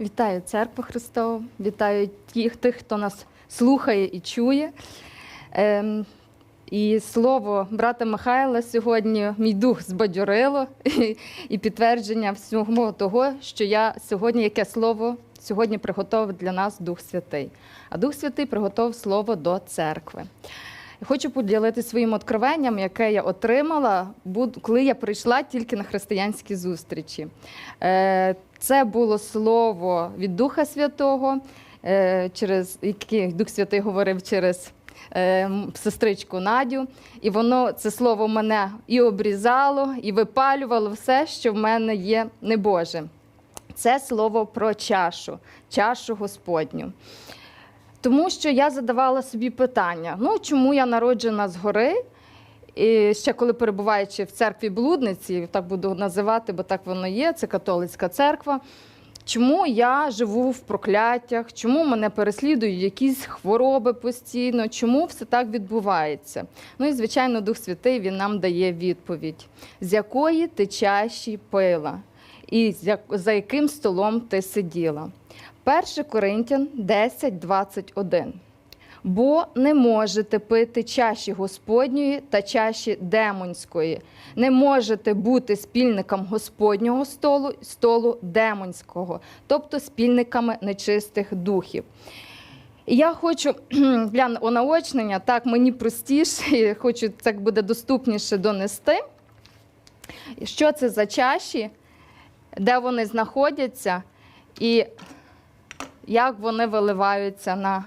Вітаю церкву Христову, вітаю тих, тих, хто нас слухає і чує. Ем, і слово брата Михайла сьогодні мій дух збадьорило і, і підтвердження всього того, що я сьогодні, яке слово сьогодні приготовив для нас Дух Святий. А Дух Святий приготував слово до церкви. Хочу поділитися своїм откровенням, яке я отримала, коли я прийшла тільки на християнські зустрічі. Це було слово від Духа Святого, е, через яке Дух Святий говорив через е, сестричку Надю. І воно це слово мене і обрізало, і випалювало все, що в мене є небоже. Це слово про чашу, чашу Господню. Тому що я задавала собі питання: ну чому я народжена згори? І ще коли перебуваючи в церкві блудниці, так буду називати, бо так воно є, це католицька церква. Чому я живу в прокляттях? Чому мене переслідують якісь хвороби постійно? Чому все так відбувається? Ну і звичайно, Дух Святий він нам дає відповідь, з якої ти чаші пила, і за яким столом ти сиділа. 1 Коринтян 10, 21. Бо не можете пити чаші Господньої та чаші демонської. Не можете бути спільником Господнього столу, столу демонського, тобто спільниками нечистих духів. Я хочу для онаочнення, так мені простіше, хочу так буде доступніше донести. Що це за чаші, де вони знаходяться, і як вони виливаються на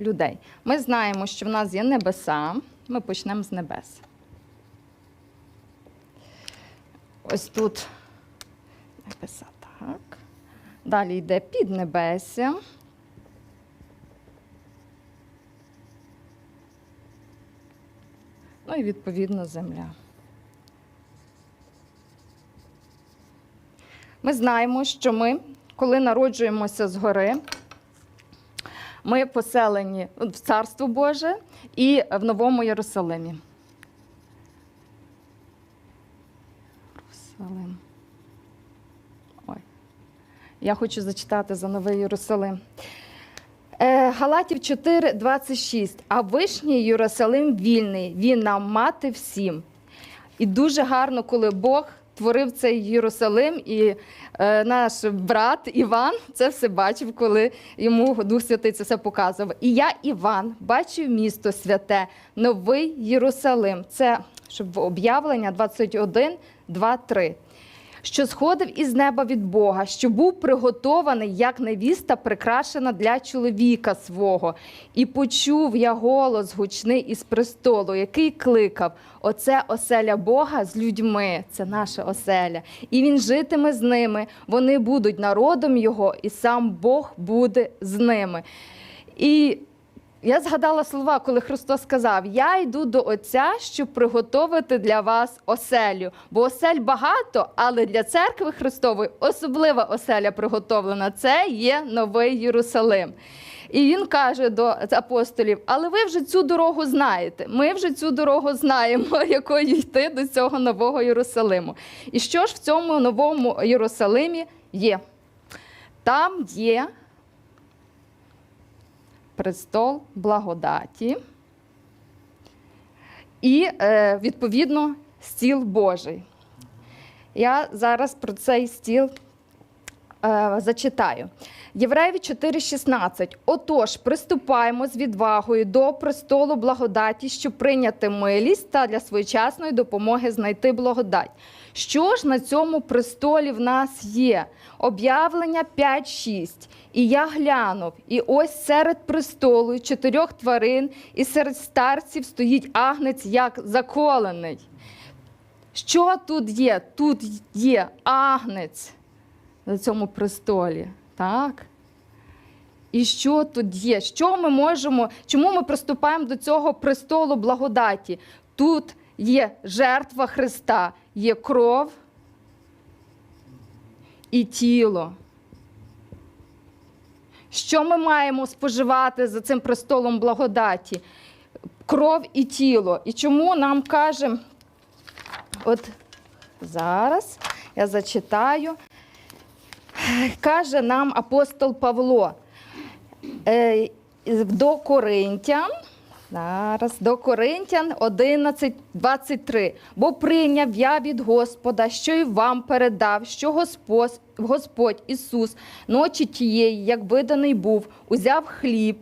людей. Ми знаємо, що в нас є небеса. Ми почнемо з небес. Ось тут небеса, так. Далі йде піднебесся. Ну і відповідно земля. Ми знаємо, що ми, коли народжуємося згори, ми поселені в Царство Боже і в Новому Єрусалимі. Єрусалим. Ой. Я хочу зачитати за Новий Єрусалим. Е, Галатів 4, 26. А вишній Єрусалим вільний, він нам мати всім. І дуже гарно, коли Бог творив цей Єрусалим, і наш брат Іван це все бачив, коли йому Дух Святий це все показував. І я, Іван, бачив місто святе, новий Єрусалим. Це щоб об'явлення 21, 2, 3 що сходив із неба від Бога, що був приготований як невіста, прикрашена для чоловіка свого. І почув я голос гучний із престолу, який кликав: Оце оселя Бога з людьми, це наша оселя. І він житиме з ними, вони будуть народом його, і сам Бог буде з ними. І я згадала слова, коли Христос сказав: Я йду до Отця, щоб приготовити для вас оселю. Бо осель багато, але для церкви Христової особлива оселя приготовлена. Це є новий Єрусалим. І він каже до апостолів: але ви вже цю дорогу знаєте. Ми вже цю дорогу знаємо, якою йти до цього нового Єрусалиму. І що ж в цьому новому Єрусалимі є? Там є престол благодаті і, е, відповідно, стіл Божий. Я зараз про цей стіл зачитаю. Євреїв 4,16. Отож, приступаємо з відвагою до престолу благодаті, щоб прийняти милість та для своєчасної допомоги знайти благодать. Що ж на цьому престолі в нас є? Об'явлення 5.6. І я глянув, і ось серед престолу чотирьох тварин, і серед старців стоїть агнець як заколений. Що тут є? Тут є агнець на цьому престолі. Так? І що тут є? Що ми можемо? Чому ми приступаємо до цього престолу благодаті? Тут є жертва Христа, є кров і тіло. Що ми маємо споживати за цим престолом благодаті? Кров і тіло. І чому нам каже, от зараз я зачитаю каже нам апостол Павло е, до Коринтян. Зараз до Коринтян 11, 23. Бо прийняв я від Господа, що й вам передав, що Господь, Господь Ісус ночі тієї, як виданий був, узяв хліб,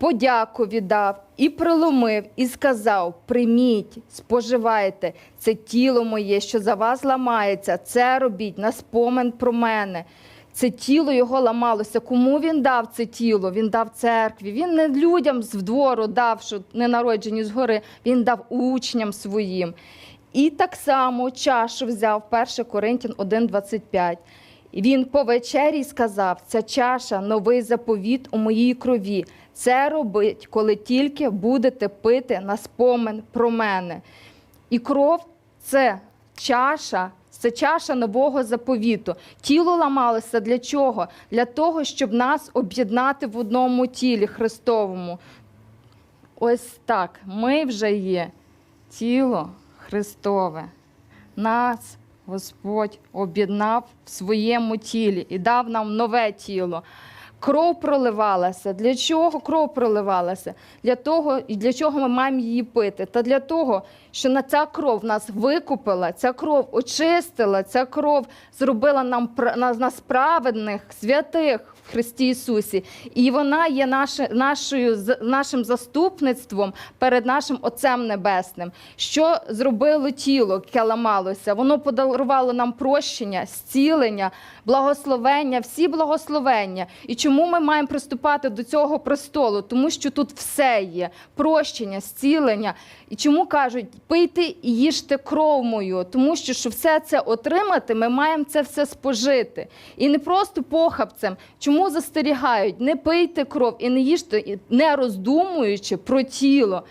подяку віддав і приломив, і сказав: Прийміть, споживайте, це тіло моє, що за вас ламається, це робіть на спомин про мене. Це тіло його ламалося. Кому він дав це тіло? Він дав церкві. Він не людям з двору дав, що не народжені згори, він дав учням своїм. І так само чашу взяв 1 Коринтян 1,25. І Він по вечері сказав: ця чаша новий заповіт у моїй крові. Це робить, коли тільки будете пити на спомин про мене. І кров це чаша, це чаша нового заповіту. Тіло ламалося для чого? Для того, щоб нас об'єднати в одному тілі Христовому. Ось так. Ми вже є тіло Христове. Нас Господь об'єднав в своєму тілі і дав нам нове тіло. Кров проливалася. Для чого кров проливалася? Для того, і для чого ми маємо її пити? Та для того, що на ця кров нас викупила, ця кров очистила, ця кров зробила нам нас, праведних, святих Христі Ісусі. І вона є наше, нашою, нашим заступництвом перед нашим Отцем Небесним. Що зробило тіло, яке ламалося? Воно подарувало нам прощення, зцілення, благословення, всі благословення. І чому ми маємо приступати до цього престолу? Тому що тут все є: прощення, зцілення. І чому кажуть, пийте і їжте кров мою, тому що щоб все це отримати, ми маємо це все спожити. І не просто похабцем. Чому застерігають? Не пийте кров і не їжте, не роздумуючи про тіло.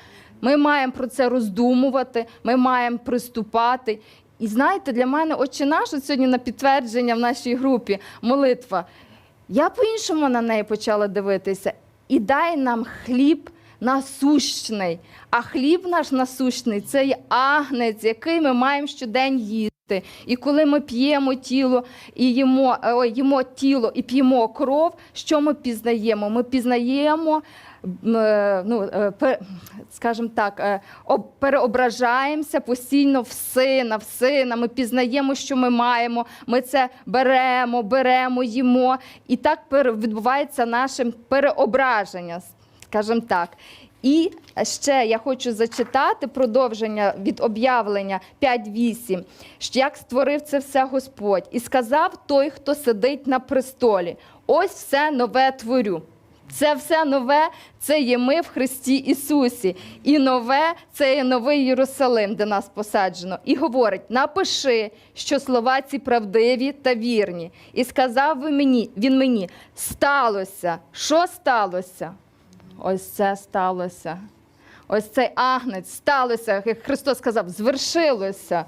Ми маємо про це роздумувати, ми маємо приступати. І знаєте, для мене отче наш сьогодні на підтвердження в нашій групі молитва. Я по-іншому на неї почала дивитися. І дай нам хліб насущний. А хліб наш насущний це є агнець, який ми маємо щодень їсти. І коли ми п'ємо тіло і їмо, е, ой, їмо тіло і п'ємо кров, що ми пізнаємо? Ми пізнаємо. е, Ну, е, скажімо так, переображаємося постійно в сина, в сина. Ми пізнаємо, що ми маємо. Ми це беремо, беремо, їмо. І так відбувається наше переображення, скажімо так. І ще я хочу зачитати продовження від об'явлення 5.8, як створив це все Господь, і сказав той, хто сидить на престолі: ось все нове творю. Це все нове, це є ми в Христі Ісусі. І нове це є новий Єрусалим, де нас посаджено. І говорить: напиши, що слова ці правдиві та вірні. І сказав мені, він мені: сталося. Що сталося? Ось це сталося. Ось цей агнець сталося, як Христос сказав, звершилося.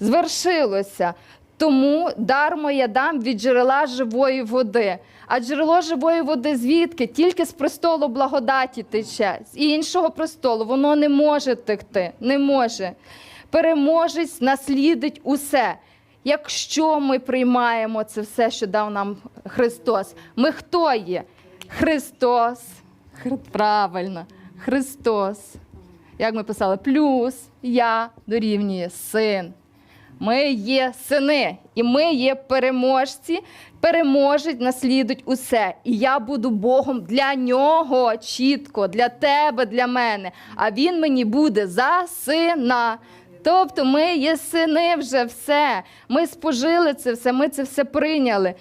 Звершилося. Тому дармо я дам від джерела живої води. А джерело живої води звідки? Тільки з престолу благодаті тече. З іншого престолу воно не може текти. Не може. Переможець наслідить усе. Якщо ми приймаємо це все, що дав нам Христос, ми хто є? Христос. Хр- Правильно, Христос. Як ми писали, плюс я дорівнює син. Ми є сини, і ми є переможці. Переможець наслідують усе. І я буду Богом для нього чітко, для тебе, для мене. А він мені буде за сина. Тобто ми є сини вже все. Ми спожили це все, ми це все прийняли.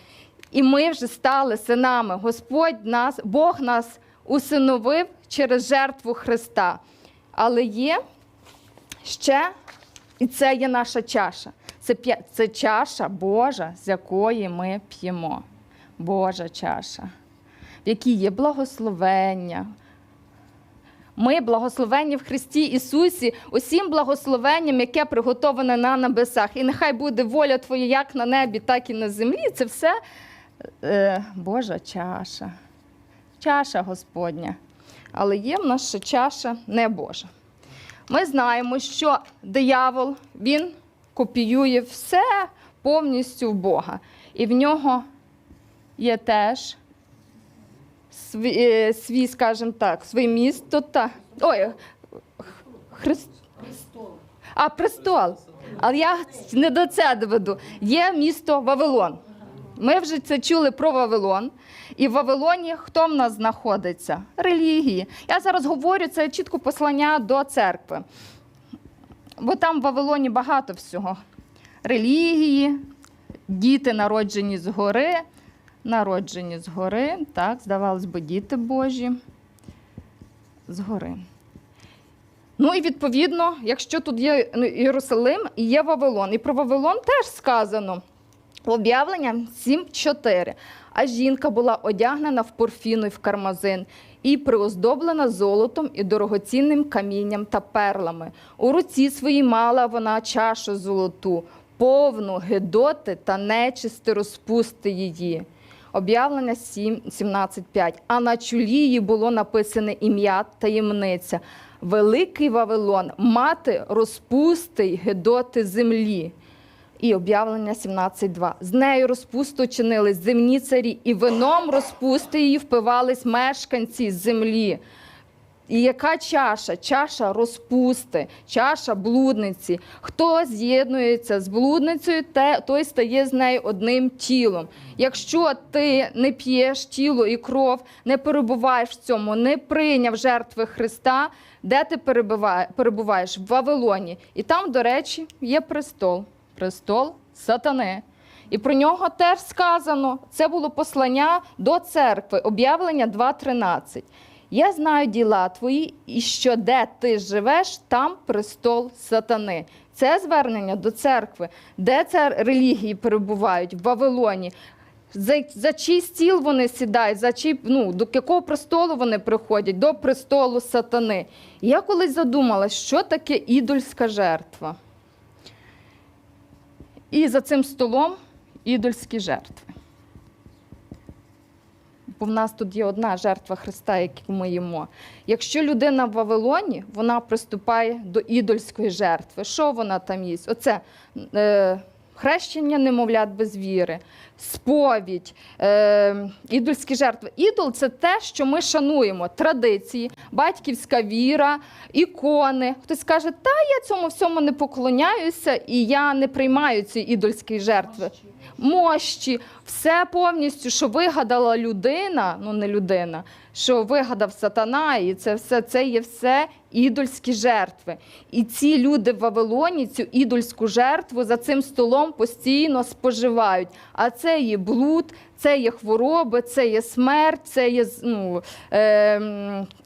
І ми вже стали синами. Господь нас, Бог нас усиновив через жертву Христа. Але є ще, і це є наша чаша. Це, це чаша Божа, з якої ми п'ємо. Божа чаша, в якій є благословення. Ми благословені в Христі Ісусі, усім благословенням, яке приготоване на небесах. І нехай буде воля Твоя як на небі, так і на землі. Це все е, Божа чаша, чаша Господня. Але є в нас ще чаша не Божа. Ми знаємо, що диявол він копіює все повністю в Бога. І в нього є теж свій, е, свій скажімо так, своє місто та. Ой, Христ. А престол. Але я не до це доведу. Є місто Вавилон. Ми вже це чули про Вавилон. І в Вавилоні хто в нас знаходиться? Релігії. Я зараз говорю це чітко послання до церкви. Бо там в Вавилоні багато всього. Релігії, діти народжені згори, народжені згори. Так, здавалось би, діти Божі згори. Ну і відповідно, якщо тут є ну, Єрусалим є Вавилон. І про Вавилон теж сказано об'явлення 7.4. А жінка була одягнена в порфіну й в кармазин і приоздоблена золотом і дорогоцінним камінням та перлами. У руці своїй мала вона чашу золоту, повну гидоти та нечисти розпусти її. Об'явлення 7, 17.5. А на чолі її було написане ім'я таємниця. Великий Вавилон, мати розпусти й гидоти землі. І об'явлення 17.2. З нею розпусту чинили земні царі, і вином розпусти її впивались мешканці землі. І яка чаша? Чаша розпусти, чаша блудниці. Хто з'єднується з блудницею, той стає з нею одним тілом. Якщо ти не п'єш тіло і кров, не перебуваєш в цьому, не прийняв жертви Христа, де ти перебуваєш? В Вавилоні. І там, до речі, є престол. Престол сатани. І про нього теж сказано. Це було послання до церкви, об'явлення 2.13. Я знаю діла твої, і що де ти живеш, там престол сатани. Це звернення до церкви, де це релігії перебувають в Вавилоні. За, за чий стіл вони сідають, за чий, ну, до якого престолу вони приходять? До престолу сатани. І я колись задумалась, що таке ідольська жертва. І за цим столом ідольські жертви. Бо в нас тут є одна жертва Христа, яку ми їмо. Якщо людина в Вавилоні, вона приступає до ідольської жертви. Що вона там їсть? Оце е, хрещення немовлят без віри, сповідь, е, ідольські жертви. Ідол це те, що ми шануємо: традиції, батьківська віра, ікони. Хтось скаже, та я цьому всьому не поклоняюся і я не приймаю ці ідольські жертви. Мощі, все повністю, що вигадала людина, ну не людина, що вигадав сатана, і це все це є все ідольські жертви. І ці люди в Вавилоні цю ідольську жертву за цим столом постійно споживають. А це є блуд, це є хвороби, це є смерть, це є ну, е,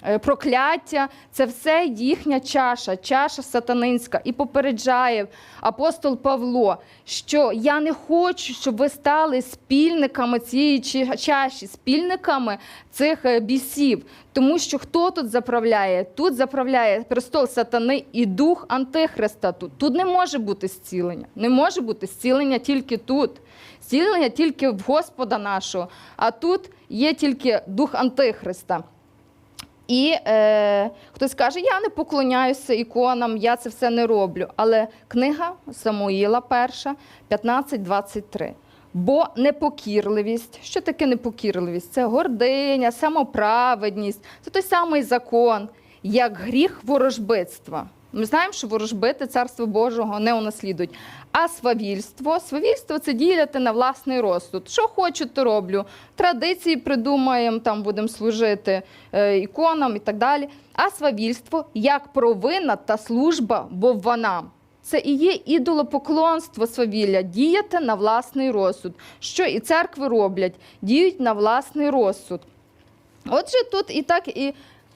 е, прокляття. Це все їхня чаша, чаша сатанинська. І попереджає апостол Павло, що я не хочу, щоб ви стали спільниками цієї чаші, спільниками цих е, бісів. Тому що хто тут заправляє? Тут заправляє престол сатани і дух Антихриста. Тут тут не може бути зцілення. Не може бути зцілення тільки тут. Зцілення тільки в Господа нашого, а тут є тільки дух Антихриста. І е, хтось каже, я не поклоняюся іконам, я це все не роблю. Але книга Самуїла, перша, 15-23. Бо непокірливість. Що таке непокірливість? Це гординя, самоправедність, це той самий закон, як гріх ворожбитства. Ми знаємо, що ворожбити царство Божого не унаслідують. А свавільство, свавільство це діяти на власний розсуд. Що хочу, то роблю. Традиції придумаємо, там будемо служити е, іконам і так далі. А свавільство як провина та служба вовванам. Це і є ідолопоклонство свавілля, діяти на власний розсуд. Що і церкви роблять, діють на власний розсуд. Отже, тут і так і.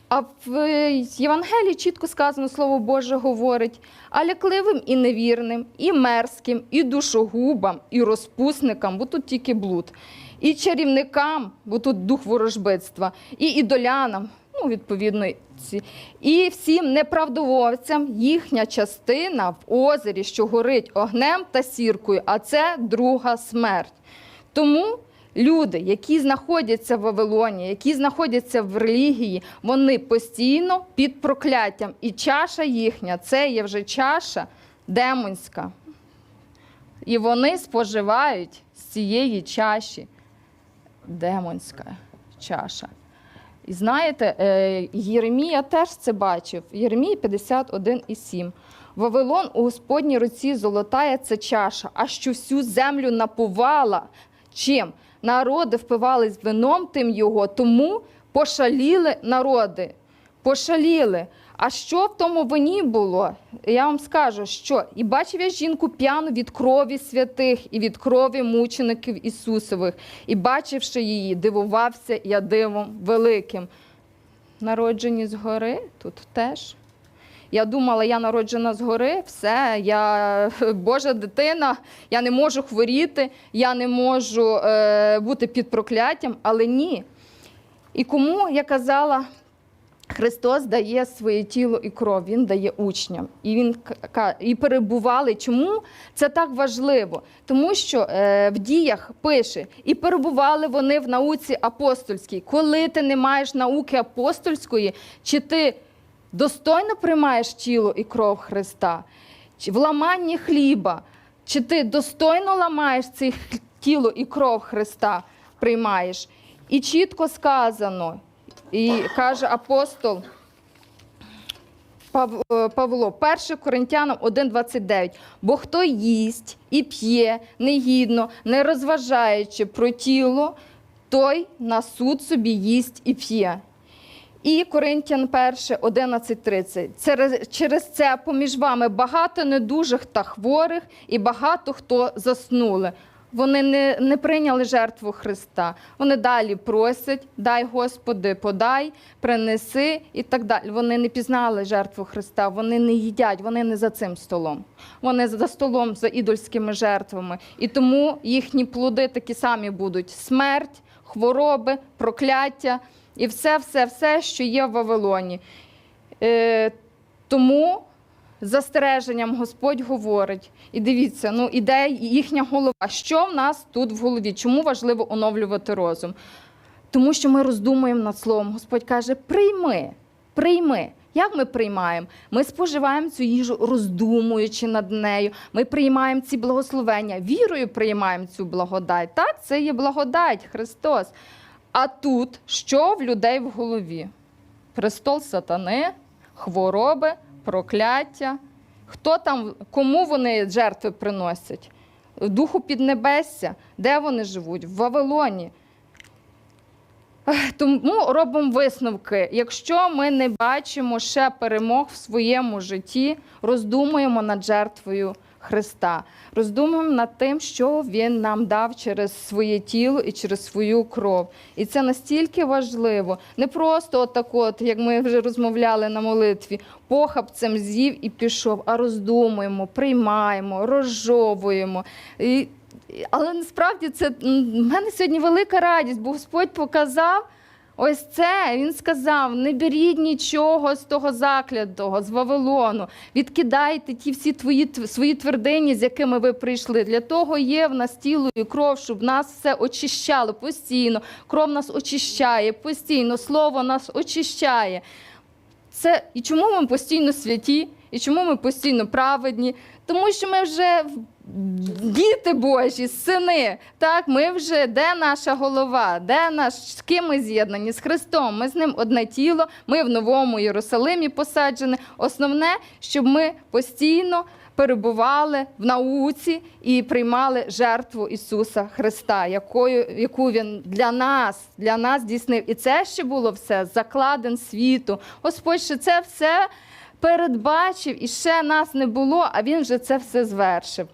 А в е, Євангелії чітко сказано, Слово Боже говорить, а лякливим і невірним, і мерзким, і душогубам, і розпусникам, бо тут тільки блуд, і чарівникам, бо тут дух ворожбитства, і ідолянам, ну, відповідно, і всім неправдововцям їхня частина в озері, що горить огнем та сіркою, а це друга смерть. Тому люди, які знаходяться в Вавилоні, які знаходяться в релігії, вони постійно під прокляттям. І чаша їхня це є вже чаша демонська. І вони споживають з цієї чаші. демонська чаша. І знаєте, е, Єремія теж це бачив. Єремія 51,7. Вавилон у Господній руці золотая це чаша, а що всю землю напувала. Чим? Народи впивались вином тим його, тому пошаліли народи. Пошаліли. А що в тому вині було? Я вам скажу, що і бачив я жінку п'яну від крові святих і від крові мучеників Ісусових, і бачивши її, дивувався я дивом великим. Народжені згори тут теж. Я думала, я народжена згори, все, я Божа дитина, я не можу хворіти, я не можу е, бути під прокляттям, але ні. І кому я казала, Христос дає своє тіло і кров, Він дає учням. І він і перебували. Чому це так важливо? Тому що е, в діях пише, і перебували вони в науці апостольській. Коли ти не маєш науки апостольської, чи ти достойно приймаєш тіло і кров Христа, чи в ламанні хліба, чи ти достойно ламаєш це тіло і кров Христа приймаєш? І чітко сказано, і каже апостол е, Павло, 1 Коринтянам 1,29. Бо хто їсть і п'є негідно, не розважаючи про тіло, той на суд собі їсть і п'є. І Коринтян 1, 11.30. Через, через це поміж вами багато недужих та хворих, і багато хто заснули. Вони не, не прийняли жертву Христа. Вони далі просять, дай Господи, подай, принеси і так далі. Вони не пізнали жертву Христа, вони не їдять, вони не за цим столом. Вони за столом за ідольськими жертвами. І тому їхні плоди такі самі будуть: смерть, хвороби, прокляття і все, все, все, що є в Вавилоні. Е, тому застереженням Господь говорить. І дивіться, ну іде їхня голова. Що в нас тут в голові? Чому важливо оновлювати розум? Тому що ми роздумуємо над словом. Господь каже: прийми, прийми. Як ми приймаємо? Ми споживаємо цю їжу, роздумуючи над нею. Ми приймаємо ці благословення, вірою приймаємо цю благодать. Так, це є благодать Христос. А тут що в людей в голові? Престол сатани, хвороби, прокляття. Хто там, кому вони жертви приносять? Духу піднебесся. Де вони живуть? В Вавилоні. Тому робимо висновки. Якщо ми не бачимо ще перемог в своєму житті, роздумуємо над жертвою Христа, роздумуємо над тим, що Він нам дав через своє тіло і через свою кров. І це настільки важливо. Не просто отак, от, як ми вже розмовляли на молитві, похабцем з'їв і пішов, а роздумуємо, приймаємо, розжовуємо. І але насправді це в мене сьогодні велика радість, бо Господь показав ось це. Він сказав: не беріть нічого з того заклятого, з Вавилону. Відкидайте ті всі твої тв- свої твердині, з якими ви прийшли. Для того є в нас тіло і кров, щоб нас все очищало постійно. Кров нас очищає постійно, слово нас очищає. Це і чому ми постійно святі, і чому ми постійно праведні? Тому що ми вже діти Божі, сини. Так, ми вже де наша голова, де наш з ким ми з'єднані з Христом. Ми з ним одне тіло. Ми в новому Єрусалимі посаджені. Основне, щоб ми постійно перебували в науці і приймали жертву Ісуса Христа, якою, яку Він для нас, для нас здійснив. І це ще було все закладен світу. Господь ще це все передбачив, і ще нас не було, а Він вже це все звершив.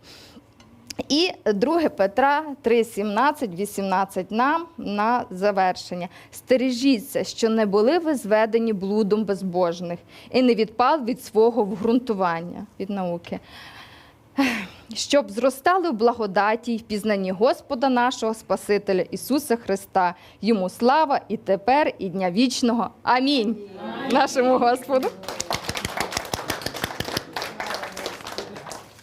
І 2 Петра 3, 17, 18 нам на завершення. Стережіться, що не були ви зведені блудом безбожних і не відпав від свого вґрунтування від науки. Щоб зростали в благодаті й пізнанні Господа нашого Спасителя Ісуса Христа. Йому слава і тепер, і дня вічного. Амінь. Нашому Господу.